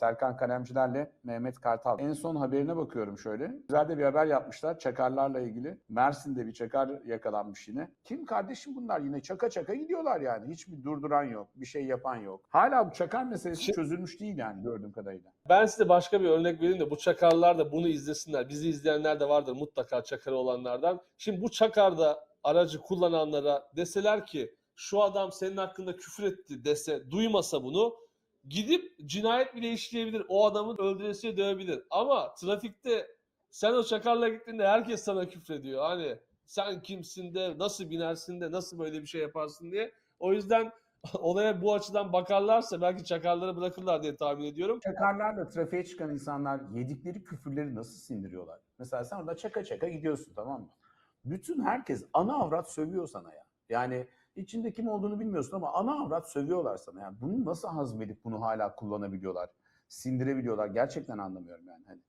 Serkan Kalemcilerle Mehmet Kartal. En son haberine bakıyorum şöyle. Güzel de bir haber yapmışlar çakarlarla ilgili. Mersin'de bir çakar yakalanmış yine. Kim kardeşim bunlar yine çaka çaka gidiyorlar yani. Hiçbir durduran yok, bir şey yapan yok. Hala bu çakar meselesi Şimdi- çözülmüş değil yani gördüğüm kadarıyla. Ben size başka bir örnek vereyim de bu çakarlar da bunu izlesinler. Bizi izleyenler de vardır mutlaka çakarı olanlardan. Şimdi bu çakarda aracı kullananlara deseler ki şu adam senin hakkında küfür etti dese duymasa bunu gidip cinayet bile işleyebilir. O adamı öldüresiye dövebilir. Ama trafikte sen o çakarla gittiğinde herkes sana küfrediyor. Hani sen kimsin de nasıl binersin de nasıl böyle bir şey yaparsın diye. O yüzden olaya bu açıdan bakarlarsa belki çakarları bırakırlar diye tahmin ediyorum. Çakarlarla trafiğe çıkan insanlar yedikleri küfürleri nasıl sindiriyorlar? Mesela sen orada çaka çaka gidiyorsun tamam mı? Bütün herkes ana avrat sövüyor sana ya. Yani içinde kim olduğunu bilmiyorsun ama ana avrat sövüyorlar sana. Yani bunu nasıl hazmedip bunu hala kullanabiliyorlar? Sindirebiliyorlar. Gerçekten anlamıyorum yani. Hani